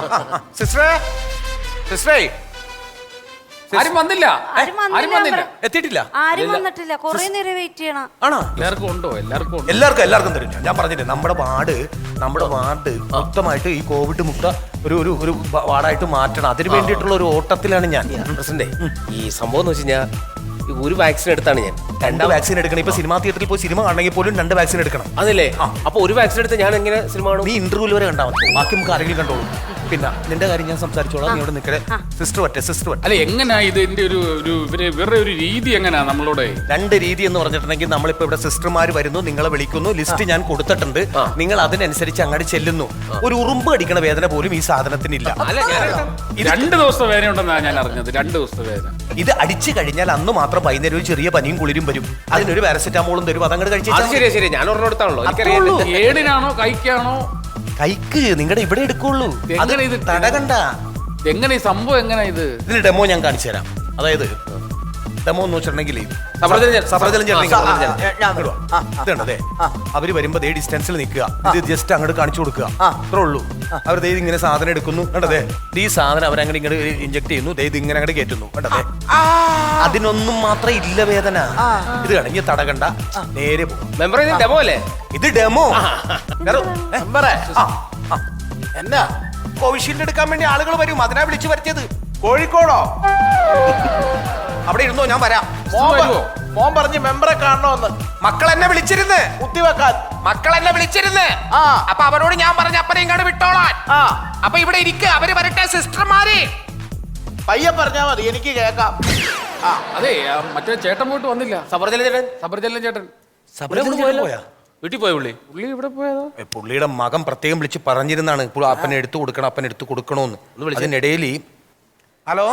സിസ്റ്ററെ? സിസ്റ്ററേ. ആരും വന്നില്ല. ആരും വന്നില്ല ആരും വന്നില്ല. ഇവിടെ. എത്തിയിട്ടില്ല. ആരും വന്നിട്ടില്ല. കൊറേ നേരം വെയിറ്റ് ചെയ്യണം. ആണോ? എല്ലാവർക്കും ഉണ്ടോ? എല്ലാവർക്കും ഉണ്ടോ? എല്ലാവർക്കും എല്ലാവർക്കും തരും. ഞാൻ പറഞ്ഞില്ലേ നമ്മുടെ വാർഡ് നമ്മുടെ വാർഡ് മൊത്തമായിട്ട് ഈ കോവിഡ് മുക്ത ഒരു ഒരു ഒരു വ- വാർഡായിട്ട് മാറ്റണം. അതിന് വേണ്ടിയിട്ടുള്ള ഒരു ഓട്ടത്തിലാണ് ഞാൻ പ്രസിഡന്റ്. ഈ സംഭവം എന്ന് വെച്ച് കഴിഞ്ഞാൽ ഒരു വാക്സിൻ എടുത്താണ് ഞാൻ. രണ്ട് വാക്സിൻ എടുക്കണം. ഇപ്പൊ സിനിമാ തിയേറ്ററിൽ പോയി സിനിമ കാണണമെങ്കിൽ പോലും രണ്ട് വാക്സിൻ എടുക്കണം. അതല്ലേ? അപ്പൊ ഒരു വാക്സിൻ എടുത്ത് ഞാൻ എങ്ങനെ സിനിമ കാണും? ഈ ഇന്റർവ്യൂൽ വരെ കണ്ടാൽ മതി. ബാക്കി നമുക്ക് ആരെങ്കിലും കണ്ടോളൂ. പിന്നെ നിന്റെ കാര്യം ഞാൻ സംസാരിച്ചോളാം. നീ ഇവിടെ നിൽക്കണേ സിസ്റ്റർ പറ്റേ സിസ്റ്റർ പറ്റേ അല്ല എങ്ങനെയാ ഇതിന്റെ ഒരു ഒരു ഇവർ വേറെ ഒരു രീതി എങ്ങനെയാ നമ്മളോട്? രണ്ട് രീതി എന്ന് പറഞ്ഞിട്ടുണ്ടെങ്കിൽ നമ്മളിപ്പോ ഇവിടെ സിസ്റ്റർമാർ വരുന്നു നിങ്ങളെ വിളിക്കുന്നു. ലിസ്റ്റ് ഞാൻ കൊടുത്തിട്ടുണ്ട്. നിങ്ങൾ അതിനനുസരിച്ച് അങ്ങോട്ട് ചെല്ലുന്നു. ഒരു ഉറുമ്പ് അടിക്കണ വേദന പോലും ഈ സാധനത്തിനില്ല. രണ്ട് ദിവസത്തെ വേദന ഉണ്ടെന്നാണ് ഞാൻ അറിഞ്ഞത്. രണ്ട് ദിവസത്തെ വേദന. ഇത് അടിച്ചു കഴിഞ്ഞാൽ അന്ന് മാത്രം വൈകുന്നേരം ഒരു ചെറിയ പനിയും കുളിരും വരും. അതിനൊരു പാരസെറ്റാമോളും തരും. അതങ്ങോട്ട് കഴിച്ചാൽ കഴിച്ചു ശരി ശരി ഞാൻ ഒരെണ്ണം എടുത്താണല്ലോ. ഏടിനാണോ കൈക്കാണോ കൈക്ക് നിങ്ങളുടെ ഇവിടെ എടുക്കുള്ളൂ. അങ്ങനെ ഇത് തടകണ്ട എങ്ങനെ ഈ സംഭവം എങ്ങനെ ഇത്? ഇതിന് ഡെമോ ഞാൻ കാണിച്ചു തരാം. അതായത് ഡെമോ എന്ന് വെച്ചിട്ടുണ്ടെങ്കിൽ അവർ വരുമ്പോ ദേ ഡിസ്റ്റൻസിൽ നിൽക്കുക ഇത് ജസ്റ്റ് അങ്ങോട്ട് കാണിച്ചു കൊടുക്കുക. അത്രേ ഉള്ളൂ. അവർ ദേ ഇങ്ങനെ സാധനം എടുക്കുന്നു. കണ്ടതേ ഈ സാധനം അവരങ്ങനെ ഇങ്ങനെ ഇഞ്ചക്ട് ചെയ്യുന്നു. ദേ ഇത് ഇങ്ങനെ അങ്ങോട്ട് കയറ്റുന്നു. കണ്ടതേ അതിനൊന്നും മാത്രം ഇല്ല വേദന. ഇത് കടങ്ങി തടകണ്ട. നേരെ പോകും മെമ്പർ ഇത് ഡെമോ അല്ലേ? ഇത് ഡെമോ എന്നാ? കോവിഷീൽഡ് എടുക്കാൻ വേണ്ടി ആളുകൾ വരും. അതിനാ വിളിച്ചു വരുത്തിയത്. കോഴിക്കോടോ? അവിടെ ഇരുന്നോ? ഞാൻ വരാം. മോൻ പറഞ്ഞ് മെമ്പറെ കാണണമെന്ന് മക്കൾ എന്നെ വിളിച്ചിരുന്ന്. കുത്തിവെക്കാൻ. മക്കൾ എന്നെ വിളിച്ചിരുന്ന്. ആ. അപ്പൊ അവരോട് ഞാൻ പറഞ്ഞ അപ്പനെ ഇങ്ങോട്ട് വിട്ടോളാൻ. ആ. അപ്പൊ ഇവിടെ ഇരിക്ക. അവർ വരട്ടെ സിസ്റ്റർമാരെ. പയ്യെ പറഞ്ഞാ മതി. എനിക്ക് കേക്കാം ആ അതെ ആ മറ്റേ ചേട്ടൻ പോയിട്ട് വന്നില്ല. സഫർജലൻ ചേട്ടൻ? സബർജല്ലൻ ചേട്ടൻ. ചേട്ടൻ പോയാ? വീട്ടിൽ പോയ പുള്ളി? പുള്ളി ഇവിടെ പോയതോ. ഏ, പുള്ളിയുടെ മകൻ പ്രത്യേകം വിളിച്ച് പറഞ്ഞിരുന്നാണ്. ഇപ്പോൾ അപ്പനെ എടുത്തു കൊടുക്കണം അപ്പനെ എടുത്തു കൊടുക്കണോന്ന്. അതിനിടയിൽ ഹലോ?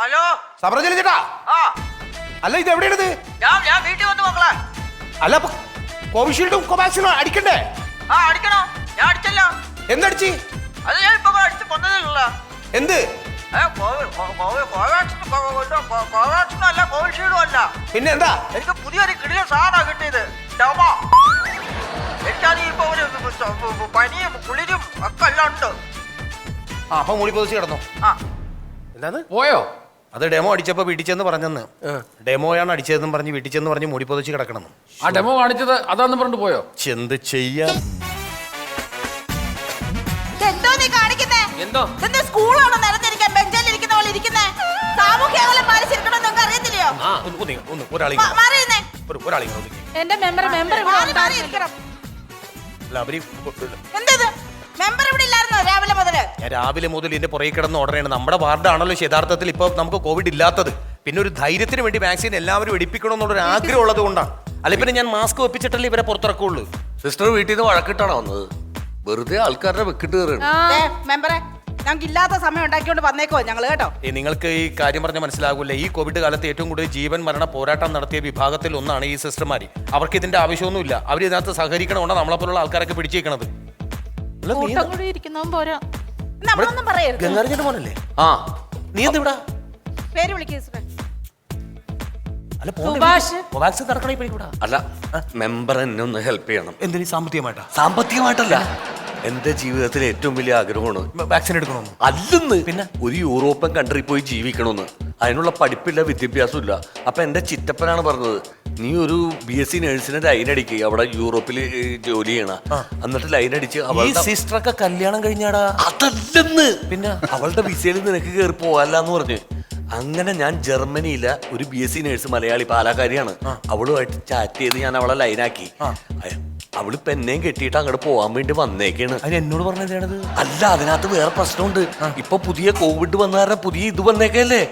ഹലോ? സബർജലൻ ചേട്ടാ? ആ. അല്ല ഇത് എവിടെയാണിത്? ഞാൻ ഞാൻ വീട്ടിൽ വന്നു മക്കളെ. അല്ല അപ്പൊ കോവിഷീൽഡും കോവാക്സിനും അടിക്കണ്ടേ? ആ അടിക്കണോ? ഞാൻ അടിച്ചല്ലോ. എന്തടിച്ച്? അത് ഞാൻ ഇപ്പൊ അടിച്ച് കൊന്നതേ ഉള്ള. എന്ത്? അല്ല കോവിഷീൽഡും അല്ല. പിന്നെ എന്താ എനിക്ക് പുതിയൊരു കിടിയ സാധനം കിട്ടിയത്. ഡമോ എനിക്കാണെങ്കിൽ ഇപ്പൊ ഒരു പനിയും കുളിരും ഒക്കെ എല്ലാം ഉണ്ട് ആ അപ്പൊ മൂടി പൊതിച്ച് കിടന്നു. ആ. എന്താണ് പോയോ? അത് ഡെമോ അടിച്ചപ്പോ വീട്ടിൽ ചെന്ന് പറഞ്ഞെന്ന് ഡെമോയാണ് അടിച്ചതെന്നും പറഞ്ഞ് വീട്ടിൽ ചെന്ന് പറഞ്ഞ് മൂടി പൊതിച്ച് കിടക്കണം. ആ ഡെമോ കാണിച്ചത് അതാന്ന് പറഞ്ഞിട്ട് പോയോ? എന്ത് ചെയ്യാ എന്തോ നീ കാണിക്കുന്നേ? എന്തോ? സ്കൂളാണോ നിരന്നിരിക്കാൻ ബെഞ്ചിൽ ഇരിക്കുന്ന? ഇരിക്കുന്നേ സാമൂഹ്യ അകലം പാലിച്ചിരിക്കണം നിങ്ങൾക്ക് അറിയത്തില്ലയോ ആ ഒന്ന് ഒന്ന് മാ- എന്റെ മെമ്പർ മെമ്പർ മാറി മാറി ഇരിക്കണം. അല്ല അവർ എന്തത്? മെമ്പർ ഇവിടെ ഇല്ലായിരുന്നോ രാവിലെ മുതൽ? ഞാൻ രാവിലെ മുതൽ ഇതിന്റെ പുറകെ കിടന്ന് ഓർഡർ ചെയ്യണം നമ്മുടെ വാർഡാണല്ലോ യഥാർത്ഥത്തിൽ ഇപ്പൊ നമുക്ക് കോവിഡ് ഇല്ലാത്തത്. പിന്നെ ഒരു ധൈര്യത്തിന് വേണ്ടി വാക്സിൻ എല്ലാവരും എടുപ്പിക്കണം എന്നുള്ളൊരു ആഗ്രഹം ഉള്ളത് കൊണ്ടാണ്. അല്ലെ പിന്നെ ഞാൻ മാസ്ക് വെപ്പിച്ചിട്ടല്ലേ ഇവരെ പുറത്തിറക്കുള്ളൂ? സിസ്റ്റർ വീട്ടിൽ നിന്ന് വഴക്കിട്ടാണോ വന്നത്? വെറുതെ ആൾക്കാരുടെ വെക്കിട്ട് കയറി ദേ, മെമ്പറെ ഞങ്ങൾക്ക് ഇല്ലാത്ത സമയം ഉണ്ടാക്കിക്കൊണ്ട് വന്നേക്കോ ഞങ്ങൾ കേട്ടോ. ഏ, നിങ്ങൾക്ക് ഈ കാര്യം പറഞ്ഞ് മനസ്സിലാകില്ല? ഈ കോവിഡ് കാലത്ത് ഏറ്റവും കൂടുതൽ ജീവൻ മരണ പോരാട്ടം നടത്തിയ വിഭാഗത്തിൽ ഒന്നാണ് ഈ സിസ്റ്റർമാർ അവർക്ക് ഇതിന്റെ ആവശ്യമൊന്നുമില്ല. അവർ ഇതിനകത്ത് സഹകരിക്കണമുണ്ട് നമ്മളെപ്പോലുള്ള ആൾക്കാരൊക്കെ പിടിച്ചേക്കണത്. അല്ല, നീ കൂട്ടം കൂടി ഇരിക്കുന്നവൻ പോരാ. നമ്മളൊന്നും പറയരുത്. ഗംഗാരജന്റെ മോനല്ലേ? ആ നീ എന്തിവിടാ പേര് വിളിക്കുക അല്ല സുഭാഷ്. കോവാക്സിൻ നടക്കണേ ഇപ്പൊ ഇവിടെ അല്ല മെമ്പർ എന്നെ ഒന്ന് ഹെൽപ്പ് ചെയ്യണം. എന്തിനാ സാമ്പത്തികമായിട്ടാ? സാമ്പത്തികമായിട്ടല്ല. എന്റെ ജീവിതത്തിൽ ഏറ്റവും വലിയ ആഗ്രഹമാണ്. വാക്സിൻ എടുക്കണമെന്ന്. അല്ലെന്ന്. പിന്നെ? ഒരു യൂറോപ്യൻ കൺട്രി പോയി ജീവിക്കണമെന്ന് അതിനുള്ള പഠിപ്പില്ല വിദ്യാഭ്യാസം ഇല്ല അപ്പൊ എന്റെ ചിറ്റപ്പനാണ് പറഞ്ഞത് നീ ഒരു ബി എസ് സി നഴ്സിനെ ലൈൻ അടിക്കുക അവിടെ യൂറോപ്പിൽ ജോലി ചെയ്യണ. എന്നിട്ട് ലൈൻ അടിച്ച് ഈ അവളുടെ സിസ്റ്ററൊക്കെ കല്യാണം കഴിഞ്ഞാടാ? അതല്ലെന്ന്. പിന്നെ? അവളുടെ വിസയിൽ നിനക്ക് കയറി പോകാല്ലെന്ന് പറഞ്ഞു. അങ്ങനെ ഞാൻ ജർമ്മനിയിലെ ഒരു B S C nurse Malayali പാലക്കാരിയാണ്. അവളുമായിട്ട് ചാറ്റ് ചെയ്ത് ഞാൻ അവളെ ലൈനാക്കി അവളിപ്പോ എന്നെയും കെട്ടിയിട്ട് അങ്ങോട്ട് പോവാൻ വേണ്ടി വന്നേക്കാണ്. അതിന് എന്നോട് പറഞ്ഞത് അല്ല അതിനകത്ത് വേറെ പ്രശ്നമുണ്ട്. ഇപ്പൊ പുതിയ കോവിഡ് വന്ന കാരണം പുതിയ ഇത് വന്നേക്കല്ലേ?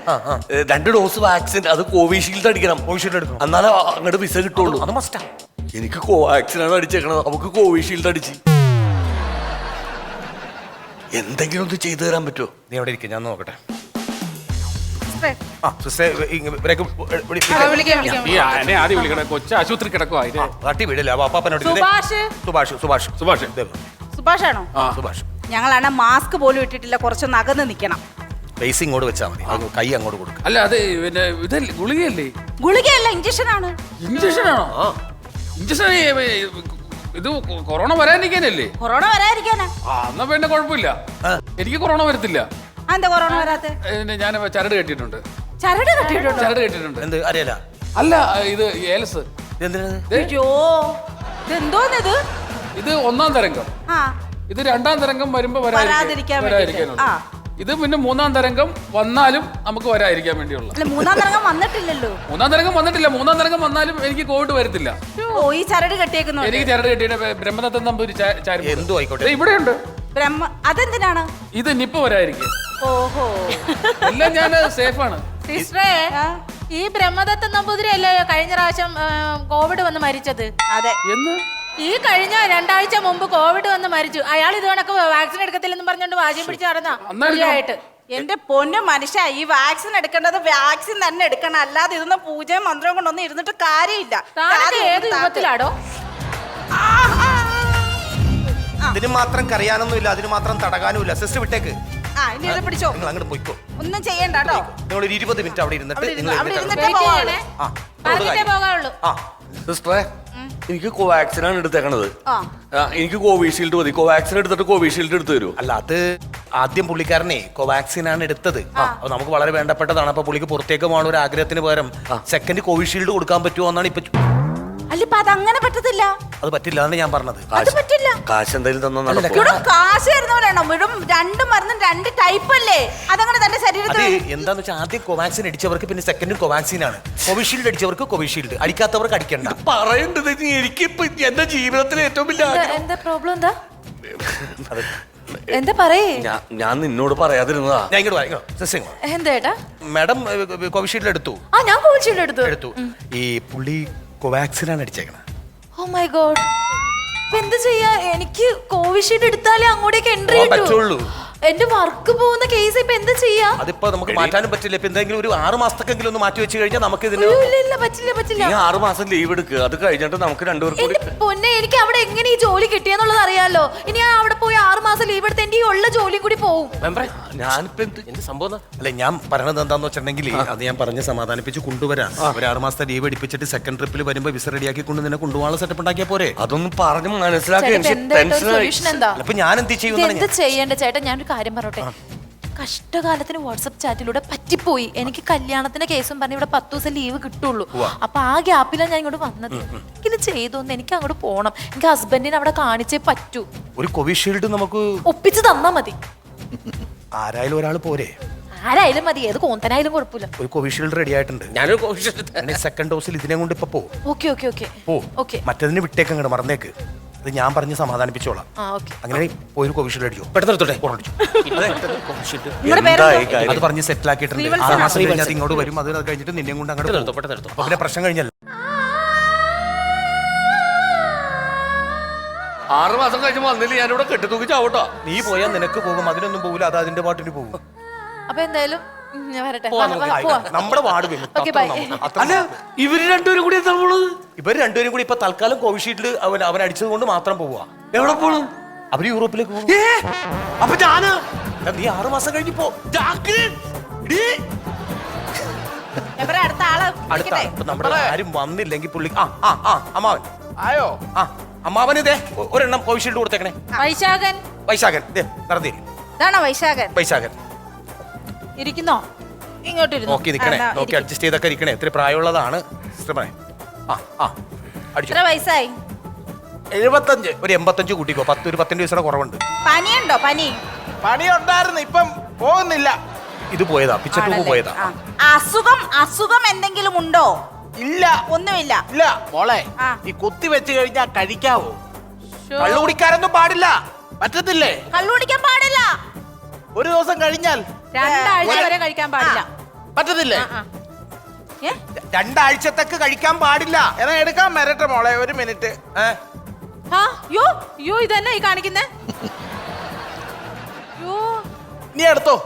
രണ്ട് ഡോസ് വാക്സിൻ അത് കോവിഷീൽഡ് അടിക്കണം. കോവിഷീൽഡ് എടുക്കണം. എന്നാലേ അങ്ങോട്ട് വിസ കിട്ടുള്ളൂ. അത് മസ്റ്റാ എനിക്ക് കോവാക്സിൻ ആണ് അടിച്ചേക്കണത്. അവക്ക് കോവിഷീൽഡ് അടിച്ച്. എന്തെങ്കിലും ഒന്ന് ചെയ്തു തരാൻ പറ്റുമോ നീ അവിടെ ഇരിക്കും? ഞാൻ നോക്കട്ടെ. ആ സിസ്റ്ററെ ഇവരൊക്കെ ഈ എന്നെ ആദ്യം വിളിക്കണേ കൊച്ചു ആശുപത്രി കിടക്കുവാ ഇത്. തട്ടി വീടില്ല. അപ്പൊ അപ്പാപ്പനോട് ഇത് സുഭാഷ്. സുഭാഷ് സുഭാഷ്. സുഭാഷ്. ദേ, സുഭാഷാണോ? ആ. സുഭാഷ്. ഞങ്ങളാണ് മാസ്ക് പോലും ഇട്ടിട്ടില്ല കുറച്ചൊന്ന് അകന്ന് നിക്കണം. ഫേസ് ഇങ്ങോട്ട് വെച്ചാൽ മതി. അങ്ങ് കൈ അങ്ങോട്ട് കൊടുക്കുക അല്ല അത് പിന്നെ ഇതല്ലേ ഗുളികയല്ലേ? ഗുളികയല്ല ഇഞ്ചക്ഷൻ ആണ് ഇഞ്ചക്ഷൻ ആണോ ഇഞ്ചക്ഷൻ ഇത് കൊറോണ വരാനിരിക്കാനല്ലേ? കൊറോണ വരാതിരിക്കാനാ ആ എന്നാ പിന്നെ കുഴപ്പമില്ല. എനിക്ക് കൊറോണ വരത്തില്ല. എന്താ കൊറോണ വരാത്തെ? ഏ, ഞാൻ ചരട് കെട്ടിയിട്ടുണ്ട്. ചരട് കെട്ടിയിട്ടുണ്ടോ? ചരട് കെട്ടിയിട്ടുണ്ട്. എന്ത്? അറിയില്ല. അല്ല ഇത് ഏലസ്. അയ്യോ ഇതെന്തോന്നിത്? ഇത് ഒന്നാം തരംഗം. ആ. ഇത് രണ്ടാം തരംഗം വരുമ്പോ വരാതിരിക്കാൻ ആ. ഇത് പിന്നെ മൂന്നാം തരംഗം വന്നാലും നമുക്ക് വരാതിരിക്കാൻ വേണ്ടിയുള്ള. മൂന്നാം തരംഗം വന്നിട്ടില്ലല്ലോ. മൂന്നാം തരംഗം വന്നിട്ടില്ല. മൂന്നാം തരംഗം വന്നാലും എനിക്ക് കോവിഡ് വരത്തില്ല. ഓ ഈ ചരട് കെട്ടിയേക്കുന്നു എനിക്ക് ചരട് കെട്ടിയിട്ട് ബ്രഹ്മദത്തം ചാരി എന്തും ആയിക്കോട്ടെ. ഇവിടെയുണ്ട്. ബ്രഹ്മ അതെന്തിനാണ്? ഇത് നിപ്പ വരായിരിക്കും. ഓഹോ. എല്ലാം ഞാൻ സേഫാണ്. സിസ്റ്ററേ ഈ ബ്രഹ്മദത്ത നമ്പൂതിരിയല്ലേ കഴിഞ്ഞ പ്രാവശ്യം കോവിഡ് വന്ന് മരിച്ചത്? അതെ. എന്ന്? ഈ കഴിഞ്ഞ രണ്ടാഴ്ച മുമ്പ് കോവിഡ് വന്ന് മരിച്ചു. അയാൾ ഇത് കണക്ക് വാക്സിൻ എടുക്കത്തില്ലെന്ന് പറഞ്ഞോണ്ട് വാചിയും പിടിച്ച് നടന്നായിട്ട് എന്റെ പൊന്നു മനുഷ്യ ഈ വാക്സിൻ എടുക്കേണ്ടത് വാക്സിൻ തന്നെ എടുക്കണം. അല്ലാതെ ഇതൊന്നും പൂജയും മന്ത്രവും കൊണ്ടൊന്നും ഇരുന്നിട്ട് കാര്യമില്ല. ഏത് യുഗത്തിലാടോ? ആ, അതിന് മാത്രം കറിയാനൊന്നുമില്ല അതിന് മാത്രം തടകാനുമില്ല. സിസ്റ്റർ വിട്ടേക്ക്. ആ ഇനി ഇത് പിടിച്ചോ. നിങ്ങൾ അങ്ങോട്ട് പോയിക്കോ. ഒന്നും ചെയ്യണ്ട കേട്ടോ. നിങ്ങൾ ഒരു ഇരുപത് മിനിറ്റ് അവിടെ ഇരുന്നിട്ട് അവിടെ ഇരുന്ന്- നിങ്ങൾ അവിടെ ഇരുന്നിട്ട് ഇരുന്നിട്ടേ ആ പറഞ്ഞിട്ടേ കാര്യം. പോകാവുള്ളൂ. ആ സിസ്റ്ററെ എനിക്ക് കോവാക്സിനാണ് എടുത്തേക്കണത്. ആ. ആ, എനിക്ക് കോവിഷീൽഡ് മതി. കോവാക്സിൻ എടുത്തിട്ട് കോവിഷീൽഡ് എടുത്തു തരൂ. അല്ല അത് ആദ്യം പുള്ളിക്കാരനെ കോവാക്സിൻ ആണ് എടുത്തത്. അപ്പൊ നമുക്ക് വളരെ വേണ്ടപ്പെട്ടതാണ്. അപ്പൊ പുള്ളിക്ക് പുറത്തേക്ക് പോകാനുള്ള ഒരു ആഗ്രഹത്തിന് പകരം സെക്കൻഡ് കോവിഷീൽഡ് കൊടുക്കാൻ പറ്റുമോ എന്നാണ് ഇപ്പൊ ചു- അല്ല അത് അങ്ങനെ പറ്റത്തില്ല. അത് പറ്റില്ല എന്ന് ഞാൻ പറഞ്ഞത്. അത് പറ്റില്ല. കാശ് എന്തായാലും തന്നോ നടക്കും ഇവിടെ കാശ് തരുന്നവരാണോ ഇവിടെ രണ്ട് മരുന്നും രണ്ട് ടൈപ്പ് അല്ലേ? അതങ്ങനെ തന്റെ അത് ശരീരത്തിൽ എന്താന്ന് വെച്ചാൽ ആദ്യം കോവാക്സിൻ അടിച്ചവർക്ക് പിന്നെ സെക്കൻഡ് കോവാക്സിൻ ആണ് കോവിഷീൽഡ് അടിച്ചവർക്ക് കോവിഷീൽഡ്. അടിക്കാത്തവർക്ക് അടിക്കണ്ട. പറയേണ്ടത് എനിക്കിപ്പോ എന്റെ ജീവിതത്തിലെ ഏറ്റവും വലിയ ആഗ്രഹം എന്താ പ്രോബ്ലം എന്താ? അത് എന്താ പറയേ? ഞാൻ ഞാൻ നിന്നോട് പറയാതിരുന്നതാ. ഞാൻ ഇങ്ങോട്ട് വാ, ഇങ്ങോട്ട്. സിസ്റ്റർ ഇങ്ങോട്ട് വാ. എന്തേട്ടാ മാഡം കോവിഷീൽഡ് എടുത്തു. ആ ഞാൻ കോവിഷീൽഡ് എടുത്തു. എടുത്തു. ഈ പുള്ളി കോവാക്സിൻ ആണ് അടിച്ചേക്കണത് ഓ മൈ ഗോഡ് എന്ത് ചെയ്യാ? എനിക്ക് കോവിഷീൽഡ് എടുത്താലേ അങ്ങോട്ടേക്ക് എൻട്രി കിട്ടൂ. പറ്റുള്ളൂ. എന്റെ വർക്ക് പോകുന്ന കേസ് ഇപ്പൊ എന്താ ചെയ്യാ? അതിപ്പോ നമുക്ക് മാറ്റാനും പറ്റില്ല. ഇപ്പൊ എന്തെങ്കിലും ഒരു ആറ് മാസത്തേക്കെങ്കിലും ഒന്ന് മാറ്റി വെച്ച് കഴിഞ്ഞാൽ നമുക്ക് ഇതിന് ഇല്ല ഇല്ല പറ്റില്ല പറ്റില്ല. നീ ആറു മാസം ലീവ് എടുക്കുക അത് കഴിഞ്ഞിട്ട് നമുക്ക് രണ്ടുപേർക്കും എന്റെ പൊന്നെ എനിക്ക് അവിടെ എങ്ങനെ ഈ ജോലി കിട്ടിയെന്നുള്ളത് അറിയാലോ. ഇനി ഞാൻ അവിടെ പോയി ആറ് മാസം ലീവ് എടുത്ത് എന്റെ ഈ ഉള്ള ജോലിയും കൂടി പോകും മെമ്പറെ ഞാനിപ്പോ എന്ത് എന്ത് സംഭവം എന്നാ? അല്ല ഞാൻ പറയണത് എന്താന്ന് വെച്ചിട്ടുണ്ടെങ്കിൽ അത് ഞാൻ പറഞ്ഞ് സമാധാനിപ്പിച്ച് കൊണ്ടുവരാം. ഒരു ആറ് മാസത്തെ ലീവ് എടുപ്പിച്ചിട്ട് സെക്കൻഡ് ട്രിപ്പിൽ വരുമ്പോ വിസ റെഡിയാക്കി കൊണ്ട് നിന്നെ കൊണ്ടുപോകാനുള്ള സെറ്റപ്പ് ഉണ്ടാക്കിയാ പോരെ? അതൊന്നും പറഞ്ഞു മനസ്സിലാക്കി ചേട്ടാ എനിക്ക് എന്താ എന്താ? അല്ല, അപ്പൊ ഞാൻ എന്ത് ഇത് എന്ത് ഞാൻ ചെയ്യേണ്ട ചേട്ടാ ഞാനൊരു കാര്യം പറയട്ടെ. കഷ്ടകാലത്തിന് വാട്സപ്പ് ചാറ്റിലൂടെ പറ്റിപ്പോയി. എനിക്ക് കല്യാണത്തിന്റെ കേസും പറഞ്ഞ് ഇവിടെ പത്ത് ദിവസം ലീവ് കിട്ടുള്ളൂ. അപ്പൊ ആ ഗ്യാപ്പിലാണ് ഞാൻ ഇങ്ങോട്ട് വന്നത്. ഇത് ചെയ്തോന്ന് എനിക്ക് അങ്ങോട്ട് പോണം. എനിക്ക് ഹസ്ബൻഡിനെ അവിടെ കാണിച്ചേ പറ്റൂ. ഒരു കോവിഷീൽഡ് നമുക്ക് ഒപ്പിച്ച് തന്നാ മതി. ആരായാലും ഒരാൾ പോരെ. ആരായാലും മതി. ഏത് കോന്തനായാലും കുഴപ്പമില്ല. ഒരു കോവിഷീൽഡ് റെഡി ആയിട്ടുണ്ട്. ഞാനൊരു കോവിഷീൽഡ് സെക്കൻഡ് ഡോസിൽ ഇതിനെ കൊണ്ട് ഇപ്പൊ പോ. Okay okay okay. ഓക്കെ. മറ്റേതിന് വിട്ടേക്ക് അങ്ങോട്ട് മറന്നേക്ക്. അത് ഞാൻ പറഞ്ഞ് സമാധാനിപ്പിച്ചോളാം. ആ ഓക്കെ. അങ്ങനെ പോയി ഒരു കോവിഷീൽഡ് അടിച്ചോ പെട്ടെന്ന് എടുത്തോട്ടെ? ഉറടിച്ചു നിങ്ങളുടെ പേരെന്തോ? എന്തായി അത് പറഞ്ഞ് സെറ്റിൽ ആക്കിയിട്ടുണ്ട്. ആറ് മാസം കഴിഞ്ഞാൽ ഇങ്ങോട്ട് വരും. അത് കഴിഞ്ഞിട്ട് നിന്നെയും കൊണ്ട് അങ്ങോട്ട് എടുത്തോ പോകും. പെട്ടെന്ന് എടുത്തോ. അപ്പൊ പിന്നെ പ്രശ്നം കഴിഞ്ഞല്ല. ആറ് മാസം കഴിഞ്ഞ് വന്നില്ല? ഞാനിവിടെ കെട്ടിത്തൂക്കി ചാവട്ടോ. നീ പോയാൽ നിനക്ക് പോകും. അതിനൊന്നും പോകില്ല അത് അതിന്റെ പാട്ടിന് പോകും. അപ്പൊ എന്തായാലും ഞാൻ വരട്ടെ. പോവാം വാ, നമുക്ക്. വാ, പോവാം. നമ്മുടെ വാർഡ് വിമുക്ത. Okay, അത്ര bye. നമുക്ക്. അത്ര അല്ല ഇവർ രണ്ടുപേരും കൂടി എന്താ പോണത്? ഇവർ രണ്ടുപേരും കൂടി ഇപ്പൊ തൽക്കാലം കോവിഷീൽഡ് അവൻ അവൻ അടിച്ചത് കൊണ്ട് മാത്രം പോവാ. എവിടെ പോണു? അവർ യൂറോപ്പിലേക്ക് പോകും. ഏ അപ്പൊ ഞാൻ? നീ ആറ് മാസം കഴിഞ്ഞ് പോ. അടുത്ത ആളെ അടുത്ത വിളിക്കട്ടെ? ഇപ്പൊ നമ്മുടെ ആരും വന്നില്ലെങ്കിൽ പുള്ളി ആ ആ ആ അമ്മാവൻ. ആയോ? ആ അമ്മാവൻ ഇതേ ഒ- ഒരെണ്ണം കോവിഷീൽഡ് കൊടുത്തേക്കണേ. വൈശാഖൻ. വൈശാഖൻ ദേ നടന്നേ ഇതാണോ വൈശാഖൻ? വൈശാഖൻ. ഇരിക്കുന്നോ? ഇങ്ങോട്ട് ഇരുന്നു നോക്കി നിൽക്കണേ ഓക്കേ നോക്കി ഇരിക്ക്. അഡ്ജസ്റ്റ് ചെയ്തൊക്കെ ഇരിക്കണേ എത്ര പ്രായമുള്ളതാണ്. സിസ്റ്റർ പറയ്. ആ ആ അടിച്ചു. എത്ര വയസ്സായി? എഴുപത്തഞ്ച് ഒരു എൺപത്തഞ്ച് കൂട്ടിക്കോ പത്ത് ഒരു പത്തിന്റെ വയസ്സുടെ കുറവുണ്ട്. പനിയുണ്ടോ പനി? പണി ഉണ്ടായിരുന്നു ഇപ്പം പോകുന്നില്ല. ഇത് പോയതാ പിച്ചട്ടു പോയതാ. ആ. അസുഖം അസുഖം എന്തെങ്കിലും ഉണ്ടോ? ഇല്ല. ഒന്നുമില്ല. ഇല്ല മോളെ ആ. ഈ കുത്തി വെച്ച് കഴിഞ്ഞാൽ കഴിക്കാവോ? കള്ളു കുടിക്കാരൊന്നും പാടില്ല. പറ്റത്തില്ലേ? കള്ളു കുടിക്കാൻ പാടില്ല. ഒരു ദിവസം കഴിഞ്ഞാൽ രണ്ടാഴ്ച വരെ കഴിക്കാൻ പാടില്ല. പറ്റത്തില്ലേ? ഏ? രണ്ടാഴ്ചത്തേക്ക് കഴിക്കാൻ പാടില്ല. എന്നാ എടുക്കാൻ വരട്ടെ മോളെ ഒരു മിനിറ്റ്. ഏ? ആ യോ യോ ഇതന്നെ ഈ കാണിക്കുന്നേ? യോ. നീ എടുത്തോ?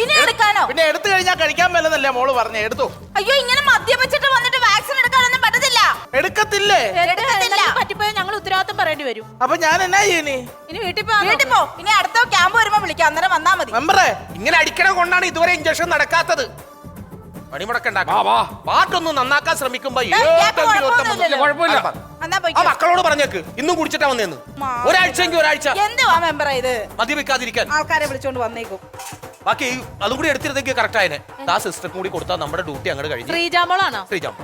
ഇനി എടുക്കാനോ? പിന്നെ എടുത്തു കഴിഞ്ഞാൽ കഴിക്കാൻ മേലെന്നല്ലേ മോൾ പറഞ്ഞേ എടുത്തോ? അയ്യോ ഇങ്ങനെ മദ്യപിച്ചിട്ട് വന്നിട്ട് വാക്സിൻ എടുക്കാനൊന്നും പറ്റത്തില്ല. എടുക്കത്തില്ലേ? എടുക്കത്തില്ല. പറ്റിപ്പോയാൽ ഞങ്ങൾ ഉത്തരവാദിത്തം പറയേണ്ടി വരും. അപ്പൊ ഞാൻ എന്നാ ചെയ്യണേ? ഇനി വീട്ടിൽ പോ വീട്ടിൽ പോ. ഇനി അടുത്ത ക്യാമ്പ് വിളിക്കാം അന്നേരം വന്നാ മതി. മെമ്പറേ ഇങ്ങനെ അടിക്കണ കൊണ്ടാണ് ഇതുവരെ ഇഞ്ചക്ഷൻ നടക്കാത്തത്. വാ പാട്ടൊന്ന് നന്നാക്കാൻ ശ്രമിക്കുമ്പോ. ആ മക്കളോട് പറഞ്ഞേക്ക്. ഇന്നും കുടിച്ചിട്ടാ വന്നേന്ന്. ഒരാഴ്ചയെങ്കിൽ ഒരാഴ്ച. എന്തുവാ മെമ്പറേ ഇത്? മദ്യപിക്കാതിരിക്കാൻ. ആൾക്കാരെ വിളിച്ചോണ്ട് വന്നേക്കും. ബാക്കി അതും കൂടി എടുത്തിരുന്നെങ്കിൽ കറക്റ്റ് ആയനെ. ആ സിസ്റ്റർ കൂടി കൊടുത്താൽ നമ്മുടെ ഡ്യൂട്ടി അങ്ങോട്ട് കഴിഞ്ഞു. ശ്രീജാമോളാണോ ശ്രീജാം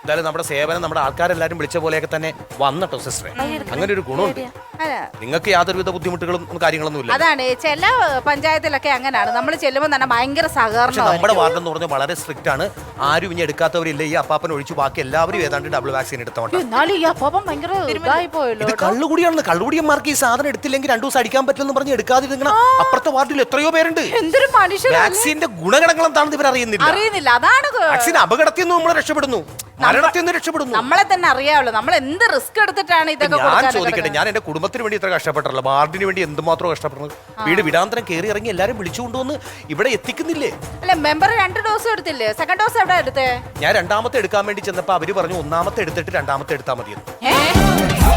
എന്തായാലും നമ്മുടെ സേവനം നമ്മുടെ ആൾക്കാരെല്ലാരും വിളിച്ച പോലെയൊക്കെ തന്നെ വന്നട്ടോ സിസ്റ്ററെ അങ്ങനെ ഒരു ഗുണമുണ്ട്. നിങ്ങൾക്ക് യാതൊരുവിധ ബുദ്ധിമുട്ടുകളും കാര്യങ്ങളൊന്നും ഇല്ല അതാണ് ചില പഞ്ചായത്തിലൊക്കെ അങ്ങനെയാണ്. നമ്മൾ ചെല്ലുമ്പോൾ തന്നെ ഭയങ്കര സഹകരണം നമ്മുടെ വാർഡ് എന്ന് പറഞ്ഞാൽ വളരെ സ്ട്രിക്റ്റ് ആണ്. ആരും ഇനി എടുക്കാത്തവരില്ല. ഈ അപ്പാപ്പൻ ഒഴിച്ചു ബാക്കി എല്ലാവരും ഏതാണ്ട് ഡബിൾ വാക്സിൻ എടുത്തോണ്ട് എന്നാലും ഈ അപ്പം ഭയങ്കര ഇതായി പോയല്ലോ ഇത് കള്ളുകൂടിയാണെന്ന് കള്ളുകൂടിയന്മാർക്ക് ഈ സാധനം എടുത്തില്ലെങ്കിൽ രണ്ടു ദിവസം അടിക്കാൻ പറ്റുമെന്ന് പറഞ്ഞ് എടുക്കാതിരുന്ന അപ്പുറത്തെ വാർഡിൽ എത്രയോ പേരുണ്ട്. എന്തൊരു മനുഷ്യൻ വാക്സിന്റെ ഗുണഗണങ്ങൾ എന്താണെന്ന് ഇവർ അറിയുന്നില്ല. അറിയുന്നില്ല അതാണ് വാക്സിൻ അപകടത്തിൽ നിന്ന് നമ്മൾ രക്ഷപ്പെടുന്നു. രക്ഷപ്പെടുന്നു. നമ്മളെ തന്നെ അറിയാമല്ലോ നമ്മൾ എന്ത് റിസ്ക് എടുത്തിട്ടാണ് ഇതൊക്കെ ഞാൻ ചോദിക്കട്ടെ. ഞാൻ എന്റെ കുടുംബത്തിന് വേണ്ടി ഇത്ര കഷ്ടപ്പെട്ടല്ലോ വാർഡിന് വേണ്ടി എന്തുമാത്രം കഷ്ടപ്പെടുന്നത് വീട് വിടാന്തരം കയറി ഇറങ്ങി എല്ലാരും വിളിച്ചു കൊണ്ടുവന്ന് ഇവിടെ എത്തിക്കുന്നില്ലേ? അല്ല മെമ്പർ രണ്ട് ഡോസ് എടുത്തില്ലേ? സെക്കൻഡ് ഡോസ് എവിടെ എടുത്തേ? ഞാൻ രണ്ടാമത്തെ എടുക്കാൻ വേണ്ടി ചെന്നപ്പോ അവർ പറഞ്ഞു ഒന്നാമത്തെ എടുത്തിട്ട് രണ്ടാമത്തെ എടുത്താൽ മതിയെന്ന്.